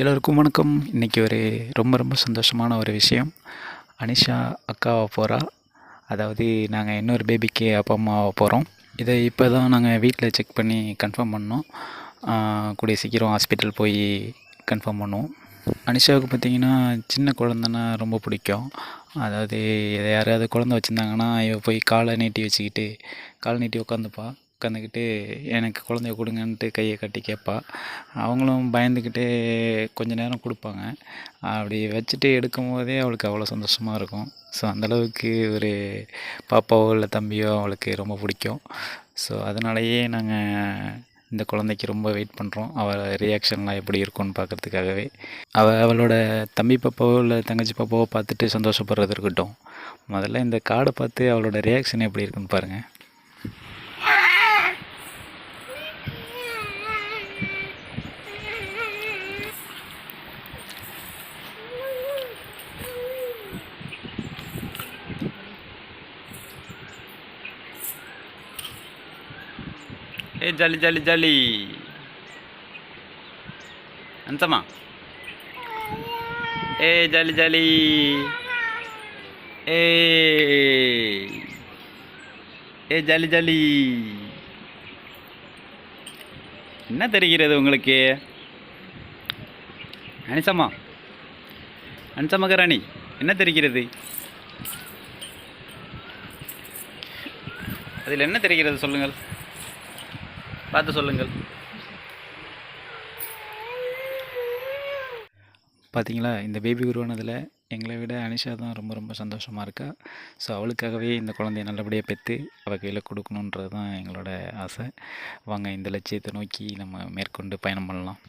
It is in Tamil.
எல்லோருக்கும் வணக்கம். இன்றைக்கி ஒரு ரொம்ப ரொம்ப சந்தோஷமான ஒரு விஷயம். அனிஷா அக்காவை போகிறா அதாவது நாங்கள் இன்னொரு பேபிக்கு அப்பா அம்மாவை போகிறோம் இதை இப்போ தான் நாங்கள் வீட்டில் செக் பண்ணி கன்ஃபார்ம் பண்ணோம். கூடிய சீக்கிரம் ஹாஸ்பிட்டல் போய் கன்ஃபார்ம் பண்ணுவோம். அனிஷாவுக்கு பார்த்திங்கன்னா சின்ன குழந்தனா ரொம்ப பிடிக்கும். அதாவது யாராவது குழந்த வச்சுருந்தாங்கன்னா இவ போய் காலை நீட்டி வச்சுக்கிட்டு காலை நீட்டி உட்காந்துப்பா. உட்காந்துக்கிட்டு எனக்கு குழந்தைய கொடுங்கன்ட்டு கையை கட்டி கேட்பா. அவங்களும் பயந்துக்கிட்டு கொஞ்ச நேரம் கொடுப்பாங்க. அப்படி வச்சுட்டு எடுக்கும் போதே அவளுக்கு அவ்வளோ சந்தோஷமாக இருக்கும். ஸோ அந்தளவுக்கு ஒரு பாப்பாவோ இல்லை தம்பியோ அவளுக்கு ரொம்ப பிடிக்கும். ஸோ அதனாலேயே நாங்கள் இந்த குழந்தைக்கு ரொம்ப வெயிட் பண்ணுறோம் அவள் ரியாக்ஷன்லாம் எப்படி இருக்கும்னு பார்க்கறதுக்காகவே அவள் அவளோட தம்பி பாப்பாவோ இல்லை தங்கச்சி பாப்பாவோ பார்த்துட்டு சந்தோஷப்படுறது இருக்கட்டும். முதல்ல இந்த கார்டை பார்த்து அவளோட ரியாக்ஷன் எப்படி இருக்குன்னு பாருங்கள் ஏ ஜாலி ஜாலி ஜாலி அந்தமா ஏ ஜாலி ஜாலி ஏ ஏ ஜாலி ஜாலி என்ன தெரிகிறது உங்களுக்கு? அனிசம்மா. அனிசம்மா ராணி என்ன தெரிகிறது? அதில் என்ன தெரிகிறது சொல்லுங்கள். பார்த்து சொல்லுங்கள். பார்த்தீங்களா இந்த பேபி உருவானதில் எங்களை விட அனிஷா தான் ரொம்ப ரொம்ப சந்தோஷமாக இருக்கா. ஸோ அவளுக்காகவே இந்த குழந்தைய நல்லபடியாக பெற்று அவள் கையில் கொடுக்கணுன்றது தான் எங்களோட ஆசை. வாங்க இந்த லட்சியத்தை நோக்கி நம்ம மேற்கொண்டு பயணம் பண்ணலாம்.